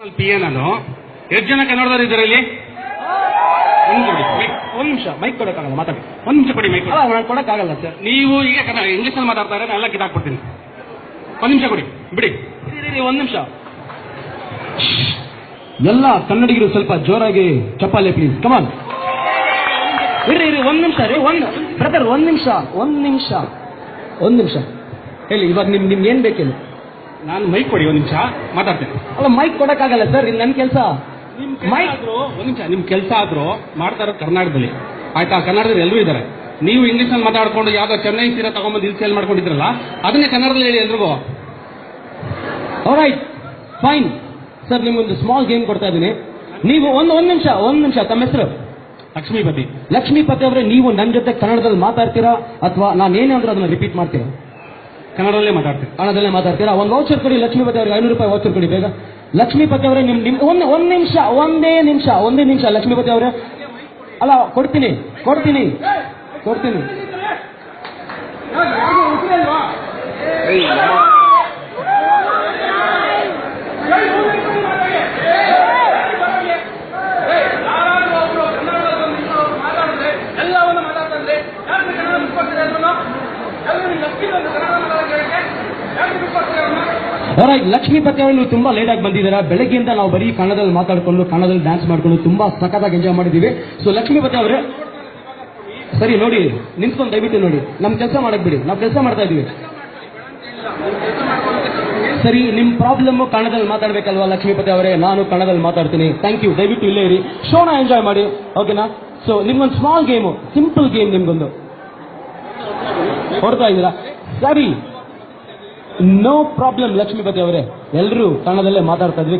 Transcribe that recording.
P A ನಾನು ಎಷ್ಟು ಜನ ಕನ್ನಡದವ್ರು ಇದ್ದಾರೆ ಇಲ್ಲಿ ಒಂದು ಕೊಡಿ mic. ಒಂದ್ ನಿಮಿಷ ಮೈಕ್ ಕೊಡಕ್ಕಾಗಲ್ಲ ಮಾತಾಡಿ. ಒಂದು ನಿಮಿಷ ಕೊಡಿ ಮೈಕ್ ಅಲ್ಲ ಕೊಡಕ್ಕಾಗಲ್ಲ ಸರ್ ನೀವು ಈಗ ಕನ್ನಡ ಇಂಗ್ಲಿಷ್ ಅಲ್ಲಿ ಮಾತಾಡ್ತಾರೆ ನಾನು ಎಲ್ಲ ಕಿತ್ತಾಕ್ಬಿಡ್ತೀನಿ. ಒಂದು ನಿಮಿಷ ಕೊಡಿ ಬಿಡಿ. ಒಂದ್ ನಿಮಿಷ. ಎಲ್ಲ ಕನ್ನಡಿಗರು ಸ್ವಲ್ಪ ಜೋರಾಗಿ ಚಪ್ಪಾಲೆ ಪ್ಲೀಸ್ ಕಮಾನ್ ಇರ್ರಿ ಇರ್ರಿ ಒಂದ್ ನಿಮಿಷ ರೀ ಒಂದ್ ಬ್ರದರ್ ಒಂದ್ ನಿಮಿಷ ಒಂದ್ ನಿಮಿಷ. ಒಂದ್ ನಿಮಿಷ. ಹೇಳಿ ಇವಾಗ ನಿಮ್ ನಿಮ್ಗೆ ಏನ್ ಬೇಕೇನು? ನಾನು ಮೈಕ್ ಕೊಡಿ ಒಂದು ನಿಮಿಷ ಮಾತಾಡ್ತೀನಿ. ಅಲ್ಲ ಮೈಕ್ ಕೊಡಕ್ಕಾಗಲ್ಲ ಸರ್ ಇದು ನನ್ನ ಕೆಲಸ. ಮೈಕ್ ಆದ್ರೂ ಒಂದು ನಿಮಿಷ ನಿಮ್ ಕೆಲಸ ಆದ್ರೂ ಮಾಡ್ತಾ ಇರೋದು ಕರ್ನಾಟಕದಲ್ಲಿ. ಆಯ್ತಾ? ಕನ್ನಡದಲ್ಲಿ ಎಲ್ಲರೂ ಇದ್ದಾರೆ. ನೀವು ಇಂಗ್ಲಿಷ್ ಅಲ್ಲಿ ಮಾತಾಡ್ಕೊಂಡು ಯಾವ್ದೋ ಚೆನ್ನೈ ಸೀರೆ ತಗೊಂಬಂದು ಇಲ್ಲಿ ಸೇಲ್ ಮಾಡ್ಕೊಂಡಿದ್ರಲ್ಲ ಅದನ್ನೇ ಕನ್ನಡದಲ್ಲಿ ಹೇಳಿ ಎಲ್ರಿಗೂ. ರೈಟ್ ಫೈನ್ ಸರ್ ನಿಮ್ಗೊಂದು ಸ್ಮಾಲ್ ಗೇಮ್ ಕೊಡ್ತಾ ಇದ್ದೀನಿ. ನೀವು ಒಂದು ಒಂದ್ ನಿಮಿಷ ಒಂದ್ ನಿಮಿಷ ತಮ್ಮ ಹೆಸರು? ಲಕ್ಷ್ಮೀಪತಿ. ಲಕ್ಷ್ಮೀಪತಿ ಅವರೇ ನೀವು ನನ್ನ ಜೊತೆ ಕನ್ನಡದಲ್ಲಿ ಮಾತಾಡ್ತೀರಾ ಅಥವಾ ನಾನು ಏನೇ ಅಂದ್ರೆ ಅದನ್ನ ರಿಪೀಟ್ ಮಾಡ್ತೀರಾ? ಕನ್ನಡದಲ್ಲೇ ಮಾತಾಡ್ತೀರಿ. ಕನ್ನಡದಲ್ಲೇ ಮಾತಾಡ್ತೀರಾ? ಒಂದು ವೌಚರ್ ಕೊಡಿ ಲಕ್ಷ್ಮೀಪತಿ ಅವರಿಗೆ ಐನೂರು ರೂಪಾಯಿ ವೌಚರ್ ಕೊಡಿ ಬೇಗ. ಲಕ್ಷ್ಮೀಪತಿ ಅವರೇ ನಿಮ್ ನಿಮ್ ಒಂದ್ ಒಂದ್ ನಿಮಿಷ ಒಂದೇ ನಿಮಿಷ ಒಂದೇ ನಿಮಿಷ ಲಕ್ಷ್ಮೀಪತಿ ಅವರೇ. ಅಲ್ಲ ಕೊಡ್ತೀನಿ ಕೊಡ್ತೀನಿ ಕೊಡ್ತೀನಿ. Alright, ಲಕ್ಷ್ಮೀಪತಿ ಅವರು ನೀವು ತುಂಬಾ ಲೇಟ್ ಆಗಿ ಬಂದಿದ್ದೀರಾ. ಬೆಳಗ್ಗೆಯಿಂದ ನಾವು ಬರೀ ಕನ್ನಡದಲ್ಲಿ ಮಾತಾಡ್ಕೊಂಡು ಕನ್ನಡದಲ್ಲಿ ಡ್ಯಾನ್ಸ್ ಮಾಡ್ಕೊಂಡು ತುಂಬಾ ಸಖತ್ತಾಗಿ ಎಂಜಾಯ್ ಮಾಡಿದ್ದೀವಿ. ಸೊ ಲಕ್ಷ್ಮೀಪತಿ ಅವರೇ ಸರಿ ನೋಡಿ ನಿಂತ್ಕೊಂಡು ದಯವಿಟ್ಟು ನೋಡಿ. ನಮ್ ಕೆಲಸ ಮಾಡಕ್ ಬಿಡಿ. ನಾವು ಕೆಲಸ ಮಾಡ್ತಾ ಇದೀವಿ ಸರಿ ನಿಮ್ ಪ್ರಾಬ್ಲಮ್ ಕನ್ನಡದಲ್ಲಿ ಮಾತಾಡ್ಬೇಕಲ್ವಾ ಲಕ್ಷ್ಮೀಪತಿ ಅವರೇ? ನಾನು ಕನ್ನಡದಲ್ಲಿ ಮಾತಾಡ್ತೀನಿ. ಥ್ಯಾಂಕ್ ಯು ದಯವಿಟ್ಟು ಇಲ್ಲೇ ಇರಿ. ಶೋನ ಎಂಜಾಯ್ ಮಾಡಿ. ಓಕೆನಾ ಸೊ ನಿಮ್ಗೊಂದು ಸ್ಮಾಲ್ ಗೇಮು ಸಿಂಪಲ್ ಗೇಮ್ ನಿಮ್ಗೊಂದು. ಹೊಡ್ತಾ ಇದ್ದೀರಾ? ಸರಿ. ನೋ ಪ್ರಾಬ್ಲಮ್ ಲಕ್ಷ್ಮೀಪತಿ ಅವರೇ. ಎಲ್ಲರೂ ಕನ್ನಡದಲ್ಲೇ ಮಾತಾಡ್ತಾ ಇದ್ವಿ.